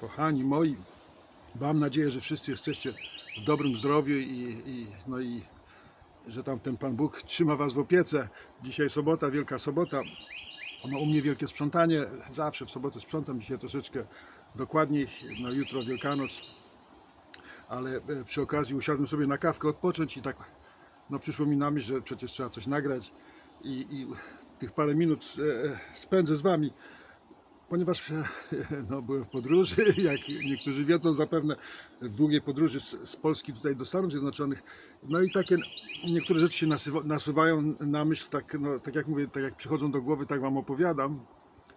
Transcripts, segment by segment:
Kochani moi, mam nadzieję, że wszyscy jesteście w dobrym zdrowiu i, i, no i że tam ten Pan Bóg trzyma Was w opiece. Dzisiaj sobota, Wielka Sobota. No, u mnie wielkie sprzątanie. Zawsze w sobotę sprzątam, dzisiaj troszeczkę dokładniej. No, jutro Wielkanoc. Ale e, przy okazji usiadłem sobie na kawkę odpocząć i tak no, przyszło mi na myśl, że przecież trzeba coś nagrać i, i tych parę minut e, e, spędzę z Wami ponieważ e, no, byłem w podróży, jak niektórzy wiedzą zapewne, w długiej podróży z, z Polski tutaj do Stanów Zjednoczonych. No i takie niektóre rzeczy się nasuwają na myśl, tak, no, tak jak mówię, tak jak przychodzą do głowy, tak Wam opowiadam.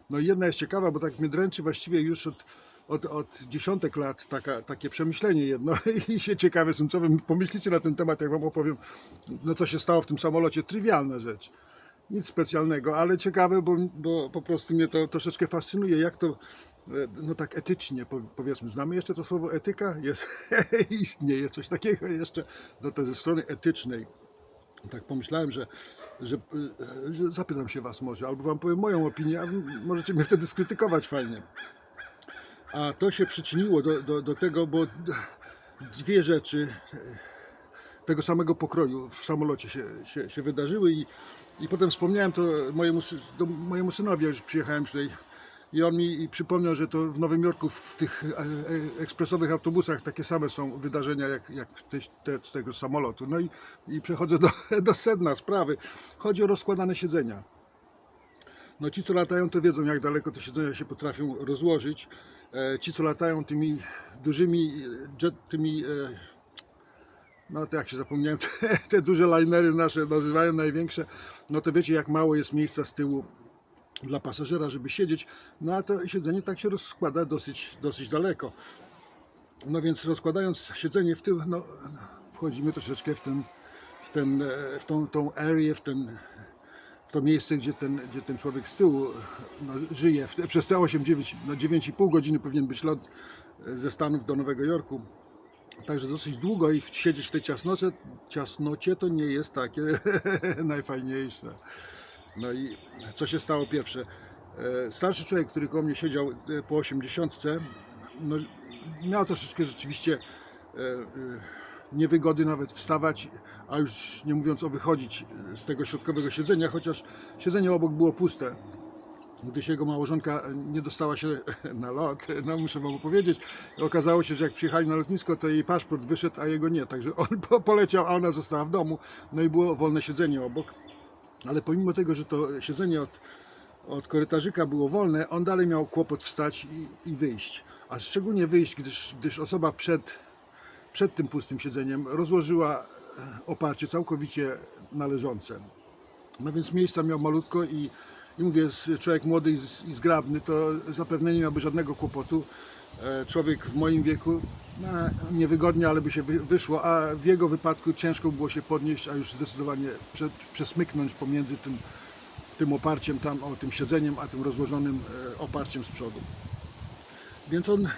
No i jedna jest ciekawa, bo tak mnie dręczy właściwie już od, od, od dziesiątek lat taka, takie przemyślenie jedno i się ciekawe jestem, co Wy pomyślicie na ten temat, jak Wam opowiem, no co się stało w tym samolocie, trywialna rzecz nic specjalnego, ale ciekawe, bo, bo po prostu mnie to troszeczkę fascynuje, jak to e, no tak etycznie po- powiedzmy. Znamy jeszcze to słowo etyka? Jest, istnieje coś takiego jeszcze no to ze strony etycznej. Tak pomyślałem, że, że, e, że zapytam się Was może, albo Wam powiem moją opinię, a możecie mnie wtedy skrytykować fajnie. A to się przyczyniło do, do, do tego, bo dwie rzeczy tego samego pokroju w samolocie się, się, się wydarzyły i, i potem wspomniałem to mojemu, do mojemu synowi, już przyjechałem tutaj i on mi przypomniał, że to w Nowym Jorku w tych e, e, ekspresowych autobusach takie same są wydarzenia jak, jak te, te, tego samolotu. No i, i przechodzę do, do sedna sprawy. Chodzi o rozkładane siedzenia. No ci, co latają, to wiedzą, jak daleko te siedzenia się potrafią rozłożyć. E, Ci, co latają tymi dużymi jet, tymi no to jak się zapomniałem, te, te duże linery nasze nazywają największe, no to wiecie jak mało jest miejsca z tyłu dla pasażera, żeby siedzieć, no a to siedzenie tak się rozkłada dosyć, dosyć daleko. No więc rozkładając siedzenie w tył, no wchodzimy troszeczkę w ten, w ten, e, w tą, tą area, w ten, w to miejsce, gdzie ten, gdzie ten człowiek z tyłu no, żyje. Przez te 8-9, no 9,5 godziny powinien być lot e, ze Stanów do Nowego Jorku. Także dosyć długo i siedzieć w tej ciasnocie, ciasnocie to nie jest takie najfajniejsze. No i co się stało pierwsze? E, Starszy człowiek, który koło mnie siedział e, po 80, no, miał troszeczkę rzeczywiście e, niewygody nawet wstawać, a już nie mówiąc o wychodzić z tego środkowego siedzenia, chociaż siedzenie obok było puste gdyż jego małżonka nie dostała się na lot, no muszę wam opowiedzieć, okazało się, że jak przyjechali na lotnisko, to jej paszport wyszedł, a jego nie, także on po- poleciał, a ona została w domu, no i było wolne siedzenie obok, ale pomimo tego, że to siedzenie od, od korytarzyka było wolne, on dalej miał kłopot wstać i, i wyjść, a szczególnie wyjść, gdyż, gdyż osoba przed, przed tym pustym siedzeniem rozłożyła e, oparcie całkowicie należące. No więc miejsca miał malutko i, i mówię, człowiek młody i, zgrabny, to zapewne nie miałby żadnego kłopotu. E, Człowiek w moim wieku, no, niewygodnie, ale by się wy, wyszło, a w jego wypadku ciężko było się podnieść, a już zdecydowanie prze, przesmyknąć pomiędzy tym, tym oparciem tam, o tym siedzeniem, a tym rozłożonym e, oparciem z przodu. Więc on e,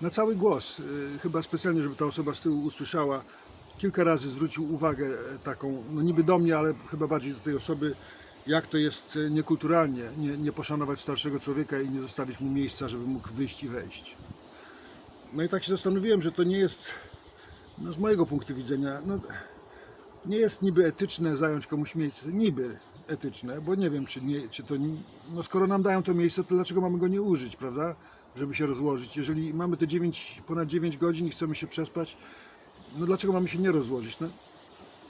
na cały głos, chyba specjalnie, żeby ta osoba z tyłu usłyszała, kilka razy zwrócił uwagę taką, no niby do mnie, ale chyba bardziej do tej osoby, jak to jest e, niekulturalnie, nie, nie poszanować starszego człowieka i nie zostawić mu miejsca, żeby mógł wyjść i wejść. No i tak się zastanowiłem, że to nie jest, no z mojego punktu widzenia, no, nie jest niby etyczne zająć komuś miejsce, niby etyczne, bo nie wiem, czy, nie, czy to, no skoro nam dają to miejsce, to dlaczego mamy go nie użyć, prawda, żeby się rozłożyć. Jeżeli mamy te 9, ponad 9 godzin i chcemy się przespać, no dlaczego mamy się nie rozłożyć, no?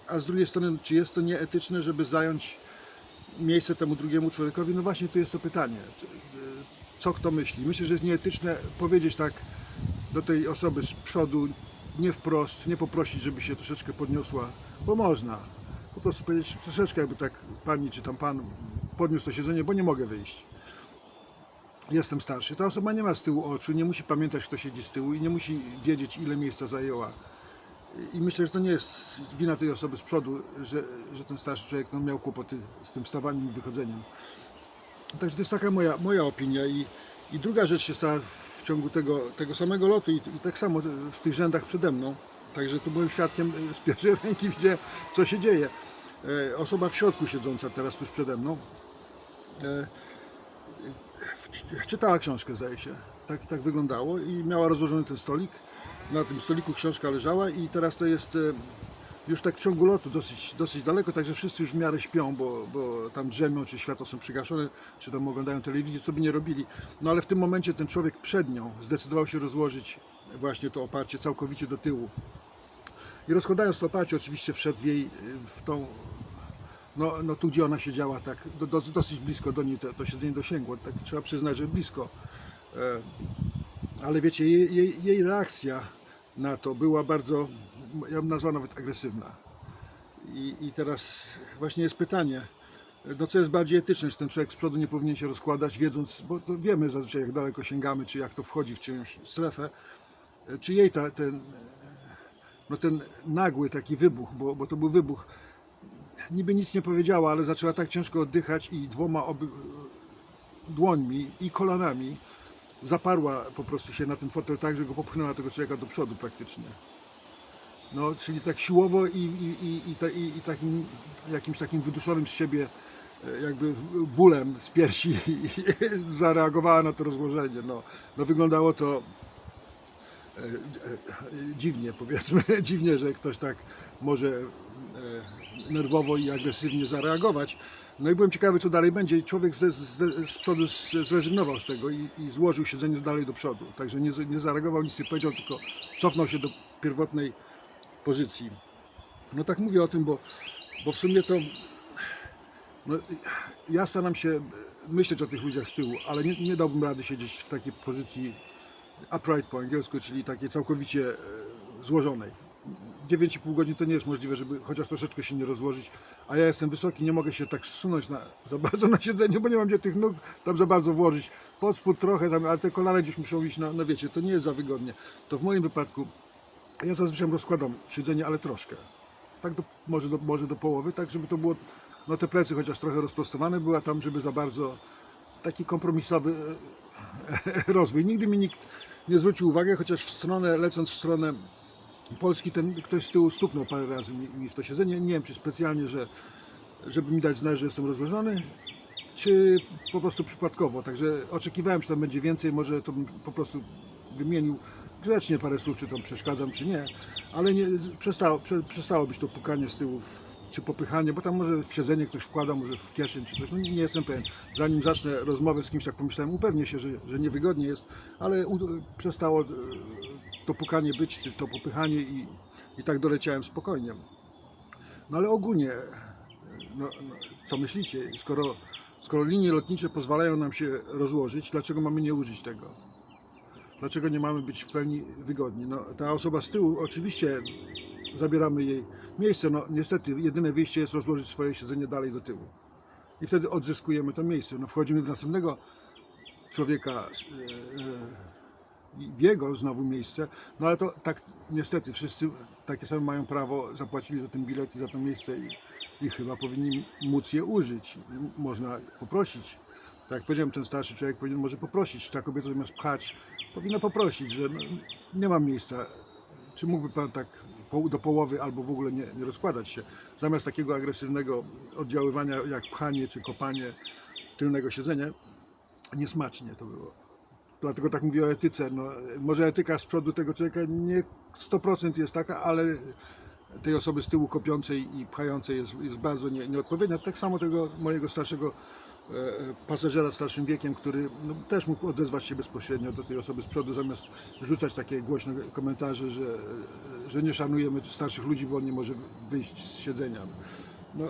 A z drugiej strony, czy jest to nieetyczne, żeby zająć miejsce temu drugiemu człowiekowi? No właśnie, tu jest to pytanie. Y, Co kto myśli? Myślę, że jest nieetyczne powiedzieć tak do tej osoby z przodu, nie wprost, nie poprosić, żeby się troszeczkę podniosła, bo można. Po prostu powiedzieć troszeczkę, jakby tak pani czy tam pan podniósł to siedzenie, bo nie mogę wyjść. Jestem starszy. Ta osoba nie ma z tyłu oczu, nie musi pamiętać, kto siedzi z tyłu i nie musi wiedzieć, ile miejsca zajęła. I myślę, że to nie jest wina tej osoby z przodu, że, że ten starszy człowiek no, miał kłopoty z tym wstawaniem i wychodzeniem. Także to jest taka moja, moja opinia. I, I druga rzecz się stała w ciągu tego, tego samego lotu i, i tak samo w tych rzędach przede mną. Także tu byłem świadkiem e, z pierwszej ręki, widzę co się dzieje. E, Osoba w środku siedząca teraz tuż przede mną. E, W czytała książkę, zdaje się. Tak, tak wyglądało i miała rozłożony ten stolik. Na tym stoliku książka leżała i teraz to jest e, już tak w ciągu lotu dosyć, dosyć daleko, także wszyscy już w miarę śpią, bo, bo tam drzemią, czy światła są przygaszone, czy tam oglądają telewizję, co by nie robili. No ale w tym momencie ten człowiek przed nią zdecydował się rozłożyć właśnie to oparcie całkowicie do tyłu. I rozkładając to oparcie oczywiście wszedł w jej, y, w tą, no, no tu gdzie ona siedziała, tak do, do, dosyć blisko do niej to, to siedzenie dosięgło, tak trzeba przyznać, że blisko. E, ale wiecie, jej, jej, jej reakcja na to była bardzo, ja bym nazwał nawet agresywna. I, I teraz właśnie jest pytanie, no co jest bardziej etyczne, czy ten człowiek z przodu nie powinien się rozkładać, wiedząc, bo to wiemy zazwyczaj jak daleko sięgamy, czy jak to wchodzi w czyjąś strefę, czy jej ta, ten, no ten nagły taki wybuch, bo, bo to był wybuch, niby nic nie powiedziała, ale zaczęła tak ciężko oddychać i dwoma dłońmi i kolanami zaparła po prostu się na ten fotel tak, że go popchnęła tego człowieka do przodu praktycznie. No, czyli tak siłowo i, i, i, i, i, takim jakimś takim wyduszonym z siebie e, jakby bólem z piersi zareagowała na to rozłożenie. No, no wyglądało to e, e, dziwnie powiedzmy, dziwnie, że ktoś tak może nerwowo i agresywnie zareagować. No i byłem ciekawy, co dalej będzie. Człowiek ze, z przodu z- zrezygnował z tego i, i złożył siedzenie dalej do przodu. Także nie, z- nie zareagował, nic nie powiedział, tylko cofnął się do pierwotnej pozycji. No tak mówię o tym, bo, bo w sumie to no, ja staram się myśleć o tych ludziach z tyłu, ale nie, nie dałbym rady siedzieć w takiej pozycji upright po angielsku, czyli takiej całkowicie e, złożonej. 9,5 godzin to nie jest możliwe, żeby chociaż troszeczkę się nie rozłożyć, a ja jestem wysoki, nie mogę się tak zsunąć na, za bardzo na siedzeniu, bo nie mam gdzie tych nóg tam za bardzo włożyć. Pod spód trochę tam, ale te kolana gdzieś muszą iść, na, no wiecie, to nie jest za wygodnie. To w moim wypadku ja zazwyczaj rozkładam siedzenie, ale troszkę. Tak do, może, do, może do połowy, tak żeby to było, no te plecy chociaż trochę rozprostowane była tam, żeby za bardzo taki kompromisowy e, rozwój. Nigdy mi nikt nie zwrócił uwagi, chociaż w stronę, lecąc w stronę Polski, ten ktoś z tyłu stuknął parę razy mi, w to siedzenie. Nie wiem, czy specjalnie, że, żeby mi dać znać, że jestem rozłożony, czy po prostu przypadkowo. Także oczekiwałem, że tam będzie więcej, może to bym po prostu wymienił grzecznie parę słów, czy tam przeszkadzam, czy nie, ale nie, przestało, prze, przestało być to pukanie z tyłu, czy popychanie, bo tam może w siedzenie ktoś wkłada, może w kieszeń, czy coś, no nie, nie jestem pewien. Zanim zacznę rozmowę z kimś, tak pomyślałem, upewnię się, że, że niewygodnie jest, ale u, przestało e, to pukanie być, czy to popychanie i, i tak doleciałem spokojnie. No ale ogólnie, no, no, co myślicie, skoro, skoro linie lotnicze pozwalają nam się rozłożyć, dlaczego mamy nie użyć tego? Dlaczego nie mamy być w pełni wygodni? No, ta osoba z tyłu, oczywiście zabieramy jej miejsce, no niestety jedyne wyjście jest rozłożyć swoje siedzenie dalej do tyłu. I wtedy odzyskujemy to miejsce. No, wchodzimy w następnego człowieka, e, e, w jego znowu miejsce, no ale to tak niestety wszyscy takie same mają prawo, zapłacili za ten bilet i za to miejsce i, i chyba powinni móc je użyć. Można poprosić. Tak jak powiedziałem, ten starszy człowiek powinien może poprosić, ta kobieta zamiast pchać, powinna poprosić, że no, nie mam miejsca. Czy mógłby pan tak do połowy albo w ogóle nie, nie rozkładać się, zamiast takiego agresywnego oddziaływania jak pchanie czy kopanie tylnego siedzenia, niesmacznie to było. Dlatego tak mówię o etyce. No, może etyka z przodu tego człowieka nie 100% jest taka, ale tej osoby z tyłu kopiącej i pchającej jest, jest bardzo nie, nieodpowiednia. Tak samo tego mojego starszego e, e, pasażera starszym wiekiem, który no, też mógł odezwać się bezpośrednio do tej osoby z przodu, zamiast rzucać takie głośne komentarze, że, że nie szanujemy starszych ludzi, bo on nie może wyjść z siedzenia. No,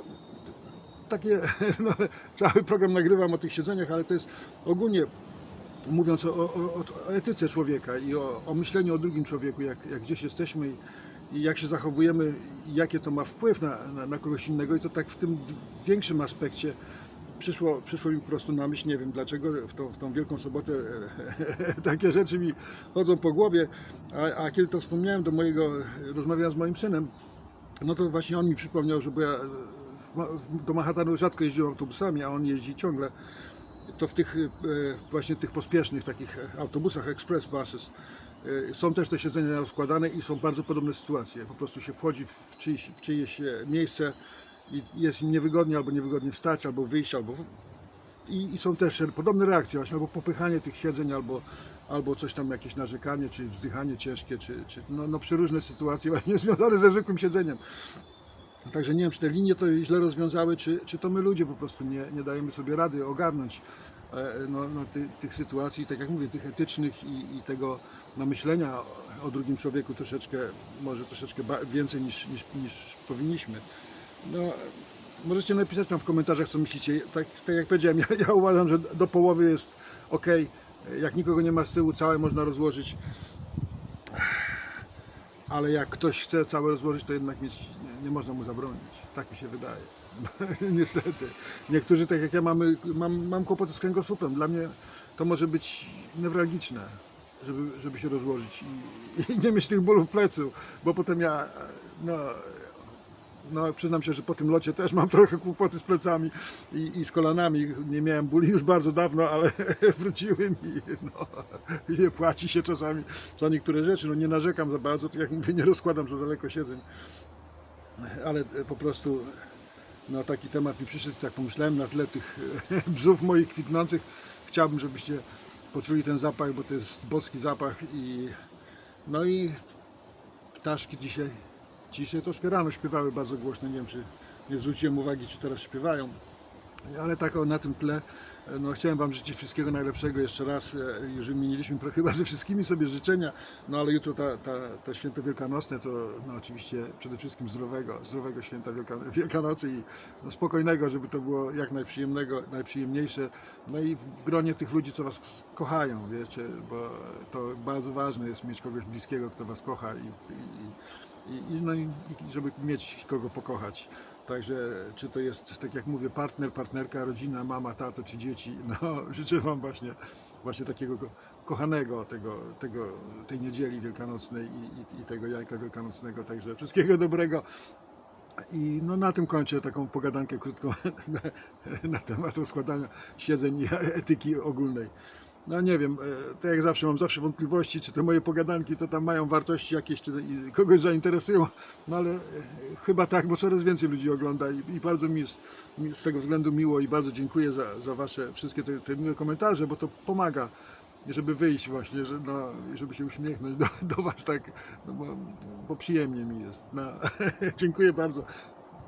takie, no, cały program nagrywam o tych siedzeniach, ale to jest ogólnie mówiąc o, o, o, etyce człowieka i o, o myśleniu o drugim człowieku, jak, jak gdzieś jesteśmy i, jak się zachowujemy, jakie to ma wpływ na, na, na kogoś innego i to tak w tym większym aspekcie przyszło, przyszło mi po prostu na myśl, nie wiem dlaczego, w tą, w tą Wielką Sobotę takie rzeczy mi chodzą po głowie, a, a kiedy to wspomniałem do mojego, rozmawiałem z moim synem, no to właśnie on mi przypomniał, że bo ja do Manhattanu rzadko jeździłem autobusami, a on jeździ ciągle. To w tych e, właśnie tych pospiesznych takich autobusach express buses e, są też te siedzenia rozkładane i są bardzo podobne sytuacje. Po prostu się wchodzi w czyjeś, w czyjeś e, miejsce i jest im niewygodnie albo niewygodnie wstać, albo wyjść, albo i, i są też podobne reakcje właśnie, albo popychanie tych siedzeń, albo, albo coś tam, jakieś narzekanie, czy wzdychanie ciężkie, czy, czy no, no przeróżne sytuacje właśnie związane ze zwykłym siedzeniem. Także nie wiem, czy te linie to źle rozwiązały, czy, czy to my ludzie po prostu nie, nie dajemy sobie rady ogarnąć e, no, no, ty, tych sytuacji, tak jak mówię, tych etycznych i, i tego no, myślenia o, drugim człowieku troszeczkę, może troszeczkę więcej niż, niż, niż powinniśmy. No, możecie napisać tam w komentarzach, co myślicie. Tak, tak jak powiedziałem, ja, ja uważam, że do połowy jest ok. Jak nikogo nie ma z tyłu, całe można rozłożyć ale jak ktoś chce całe rozłożyć, to jednak mieć, nie, można mu zabronić. Tak mi się wydaje. Niestety. Niektórzy, tak jak ja, mamy, mam, mam kłopoty z kręgosłupem. Dla mnie to może być newralgiczne, żeby, żeby się rozłożyć i, i nie mieć tych bólów plecu, bo potem ja, no, no, przyznam się, że po tym locie też mam trochę kłopoty z plecami i, i z kolanami. Nie miałem bóli już bardzo dawno, ale wróciły mi. No, nie płaci się czasami za niektóre rzeczy. No, nie narzekam za bardzo, tak jak mówię, nie rozkładam za daleko siedzeń. Ale po prostu no, taki temat mi przyszedł, tak pomyślałem na tle tych bzów moich kwitnących. Chciałbym, żebyście poczuli ten zapach, bo to jest boski zapach i no i ptaszki dzisiaj ciszej, troszkę rano śpiewały bardzo głośno, nie wiem czy nie zwróciłem uwagi, czy teraz śpiewają, ale tak na tym tle e, no, chciałem Wam życzyć wszystkiego najlepszego jeszcze raz, e, już wymieniliśmy chyba ze wszystkimi sobie życzenia, no ale jutro ta, ta, to święto wielkanocne, to no, oczywiście przede wszystkim zdrowego, zdrowego święta Wielka, Wielkanocy i no, spokojnego, żeby to było jak najprzyjemnego, najprzyjemniejsze, no i w gronie tych ludzi, co Was kochają, wiecie, bo to bardzo ważne jest mieć kogoś bliskiego, kto Was kocha i, i, i, i, no, i żeby mieć kogo pokochać. Także czy to jest, tak jak mówię, partner, partnerka, rodzina, mama, tato czy dzieci, no życzę Wam właśnie, właśnie takiego ko- kochanego tego, tego, tej niedzieli wielkanocnej i, i, i tego jajka wielkanocnego. Także wszystkiego dobrego. I no na tym kończę taką pogadankę krótką na, na temat rozkładania siedzeń i etyki ogólnej. No nie wiem, e, tak jak zawsze mam zawsze wątpliwości, czy te moje pogadanki to tam mają wartości jakieś, czy kogoś zainteresują, no ale e, chyba tak, bo coraz więcej ludzi ogląda i, i bardzo mi jest mi z tego względu miło i bardzo dziękuję za, za wasze wszystkie te, te miłe komentarze, bo to pomaga żeby wyjść właśnie, że, no, żeby się uśmiechnąć do, do Was tak, no bo, bo przyjemnie mi jest. No, dziękuję bardzo.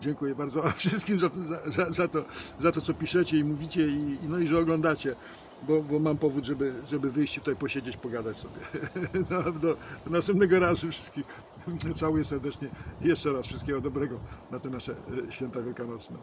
Dziękuję bardzo wszystkim za, za, za, to, za to, co piszecie i mówicie i no i że oglądacie, bo, bo mam powód, żeby, żeby wyjść tutaj, posiedzieć, pogadać sobie. No, do, do następnego razu wszystkich całuję serdecznie jeszcze raz wszystkiego dobrego na te nasze e, święta wielkanocne.